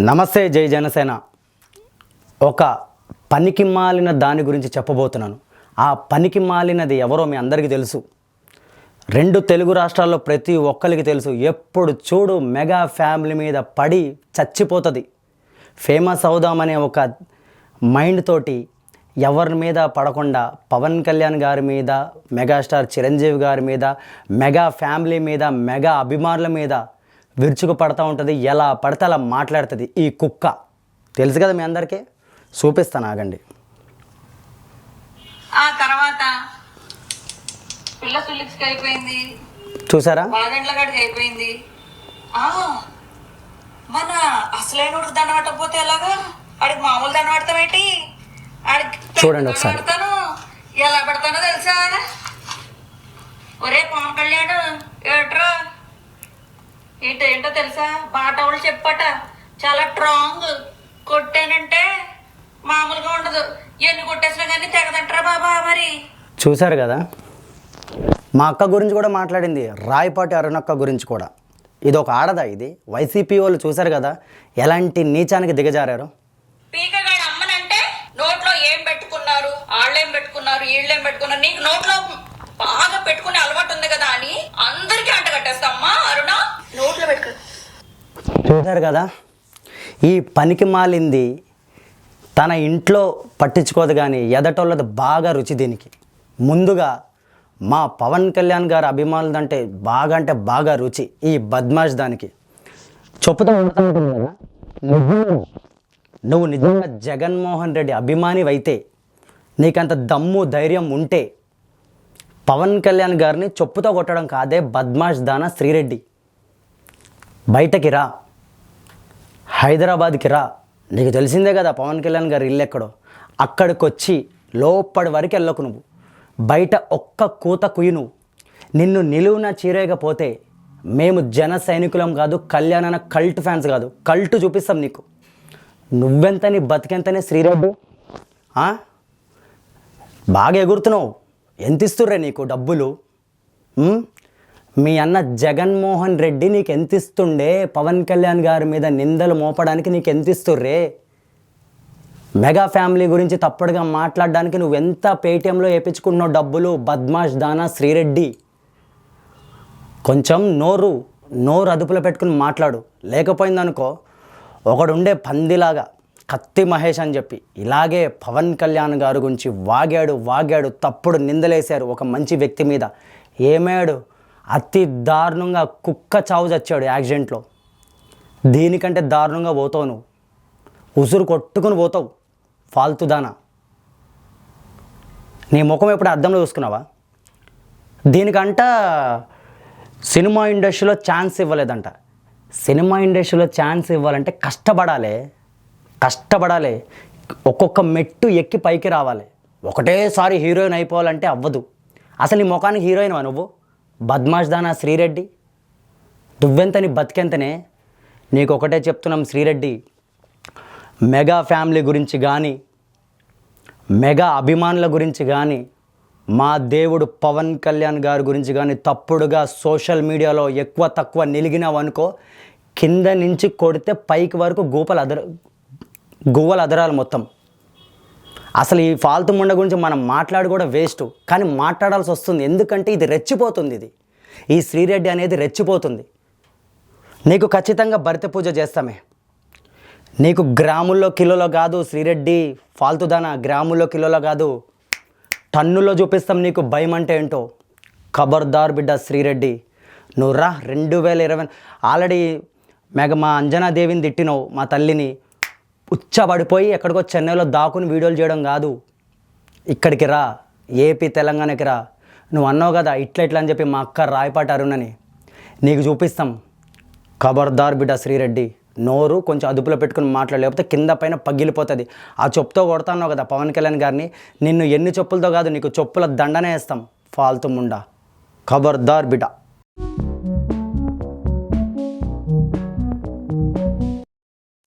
నమస్తే జై జనసేన. ఒక పనికి మాలిన దాని గురించి చెప్పబోతున్నాను. ఆ పనికి మాలినది ఎవరో మీ అందరికీ తెలుసు. రెండు తెలుగు రాష్ట్రాల్లో ప్రతి ఒక్కరికి తెలుసు. ఎప్పుడు చూడు మెగా ఫ్యామిలీ మీద పడి చచ్చిపోతుంది. ఫేమస్ అవుదామనే ఒక మైండ్ తోటి ఎవరి మీద పడకుండా పవన్ కళ్యాణ్ గారి మీద మెగాస్టార్ చిరంజీవి గారి మీద మెగా ఫ్యామిలీ మీద మెగా అభిమానుల మీద విరుచుకు పడతా ఉంటుంది ఎలా పడితే అలా మాట్లాడుతుంది ఈ కుక్క. తెలుసు కదా మీ అందరికీ? చూపిస్తాను ఆగండి. ఆ తర్వాత పిల్ల సులిక్స్కి అయిపోయింది. చూసారా? బాగండ్ల గడికి అయిపోయింది. ఆ మన అసలైన దండ పట్టకపోతే ఎలాగా? ఆడికి మామూలు దండ పడతాం ఏంటి? ఆడికి చూడండి దండ ఒకసారి. పెడతాను. ఎలా పెడతానో తెలుసా? ఒరే పవన్ కళ్యాణ్ ఏట్రా ఏంటో ఏంటో తెలుసా? బాటవులు చెప్పట చాలా స్ట్రాంగ్ కొట్టానంటే మామూలుగా ఉండదు. ఎన్ని కొట్టేసినా కానీ తెగదంటారా బాబా మరి. చూశారు కదా? మా అక్క గురించి కూడా మాట్లాడింది. రాయపాటి అరుణక్క గురించి కూడా. ఇది ఒక ఆడదా ఇది? వైసీపీ వాళ్ళు చూశారు కదా? ఎలాంటి నీచానికి దిగజారారు? పీకగాడు అమ్మనంటే నోట్లో ఏం పెట్టుకున్నారు? వాళ్ళేం పెట్టుకున్నారు? వీళ్ళేం పెట్టుకున్నారు? నీకు నోట్లో బాగా పెట్టుకునే అలవాటు ఉంది కదా అని అందరికీ అంట కట్టేస్తామ్మా అరుణ నోట్లో పెట్టుకో చూశారు కదా ఈ పనికి మాలింది తన ఇంట్లో పట్టించుకోదు కానీ ఎదటోళ్ళది బాగా రుచి దీనికి. ముందుగా మా పవన్ కళ్యాణ్ గారి అభిమానులు అంటే బాగా అంటే బాగా రుచి ఈ బద్మాష్ దానికి. చెప్పుతూ ఉంటా ఉంటుంది కదా. నువ్వు నిజంగా జగన్మోహన్ రెడ్డి అభిమానివైతే నీకంత దమ్ము ధైర్యం ఉంటే పవన్ కళ్యాణ్ గారిని చెప్పుతో కొట్టడం కాదే బద్మాష్ దానా శ్రీరెడ్డి. బయటకి రా. హైదరాబాద్కి రా. నీకు తెలిసిందే కదా పవన్ కళ్యాణ్ గారి ఇల్లు ఎక్కడో? అక్కడికి వచ్చి లోపడి వరకు వెళ్ళకు నువ్వు. బయట ఒక్క కూత కుయ్యి నువ్వు. నిన్ను నిలువున చీరేయకపోతే మేము జన సైనికులం కాదు కళ్యాణ కల్ట్ ఫ్యాన్స్ కాదు. కల్ట్ చూపిస్తాం నీకు. నువ్వెంతని బతికెంతనే శ్రీరెడ్డి? బాగా ఎగురుతున్నావు. ఎంత ఇస్తుర్రే నీకు డబ్బులు? మీ అన్న జగన్మోహన్ రెడ్డి నీకు ఎంత ఇస్తుండే పవన్ కళ్యాణ్ గారి మీద నిందలు మోపడానికి నీకు ఎంత ఇస్తుర్రే మెగా ఫ్యామిలీ గురించి తప్పుడుగా మాట్లాడడానికి నువ్వెంత పేటీఎంలో పేటిఎంలో వేయించుకున్నావు డబ్బులు బద్మాష్ దానా శ్రీరెడ్డి. కొంచెం నోరు నోరు అదుపులో పెట్టుకుని మాట్లాడు. లేకపోయిందనుకో ఒకడుండే పందిలాగా కత్తి మహేష్ అని చెప్పి ఇలాగే పవన్ కళ్యాణ్ గారి గురించి వాగాడు వాగాడు తప్పుడు నిందలేశారు ఒక మంచి వ్యక్తి మీద. ఏమాడు? అతి దారుణంగా కుక్క చావు చచ్చాడు యాక్సిడెంట్లో. దీనికంటే దారుణంగా పోతావు నువ్వు. ఉసురు కొట్టుకుని పోతావు. ఫాల్తుదానా నీ ముఖం ఎప్పుడు అర్థంలో చూసుకున్నావా? దీనికంట సినిమా ఇండస్ట్రీలో ఛాన్స్ ఇవ్వలేదంట. సినిమా ఇండస్ట్రీలో ఛాన్స్ ఇవ్వాలంటే కష్టపడాలి. కష్టపడాలి. ఒక్కొక్క మెట్టు ఎక్కి పైకి రావాలి. ఒకటేసారి హీరోయిన్ అయిపోవాలంటే అవ్వదు. అసలు నీ ముఖానికి హీరోయిన్వా నువ్వు? బద్మాష్ దానా శ్రీరెడ్డి? దువ్వెంతని బతికెంతనే? నీకు ఒకటే చెప్తున్నాం శ్రీరెడ్డి. మెగా ఫ్యామిలీ గురించి కానీ మెగా అభిమానుల గురించి కానీ మా దేవుడు పవన్ కళ్యాణ్ గారి గురించి కానీ తప్పుడుగా సోషల్ మీడియాలో ఎక్కువ తక్కువ నిలిగినావనుకో కింద నుంచి కొడితే పైకి వరకు గూపలు అదర గువ్వలు అదరాలి మొత్తం. అసలు ఈ ఫాల్తు ముండ గురించి మనం మాట్లాడు కూడా వేస్ట్. కానీ మాట్లాడాల్సి వస్తుంది. ఎందుకంటే ఇది రెచ్చిపోతుంది ఇది. ఈ శ్రీరెడ్డి అనేది రెచ్చిపోతుంది. నీకు ఖచ్చితంగా భరిత పూజ చేస్తామే. నీకు గ్రాముల్లో కిలోలో కాదు శ్రీరెడ్డి ఫాల్తుదాన. గ్రాముల్లో కిలోలో కాదు. టన్నులో చూపిస్తాం నీకు భయం అంటే ఏంటో. ఖబర్దార్ బిడ్డ శ్రీరెడ్డి. నువ్వు రా రెండు వేల ఇరవై ఆల్రెడీ మెగ మా అంజనాదేవిని తిట్టినావు మా తల్లిని. ఉచ్చబడిపోయి ఎక్కడికో చెన్నైలో దాకుని వీడియోలు చేయడం కాదు. ఇక్కడికి రా ఏపీ తెలంగాణకి రా. నువ్వు అన్నావు కదా ఇట్లా ఇట్లా అని చెప్పి మా అక్క రాయపాటి అరుణని. నీకు చూపిస్తాం. ఖబర్దార్ బిడ్డ శ్రీరెడ్డి. నోరు కొంచెం అదుపులో పెట్టుకుని మాట్లాడు లేకపోతే కింద పైన పగిలిపోతుంది. ఆ చెప్పుతో కొడతాన్నావు కదా పవన్ కళ్యాణ్ గారిని. నిన్ను ఎన్ని చెప్పులతో కాదు నీకు చెప్పుల దండనే వేస్తాం. ఫాల్తు ముండా. ఖబర్దార్ బిడ్డ.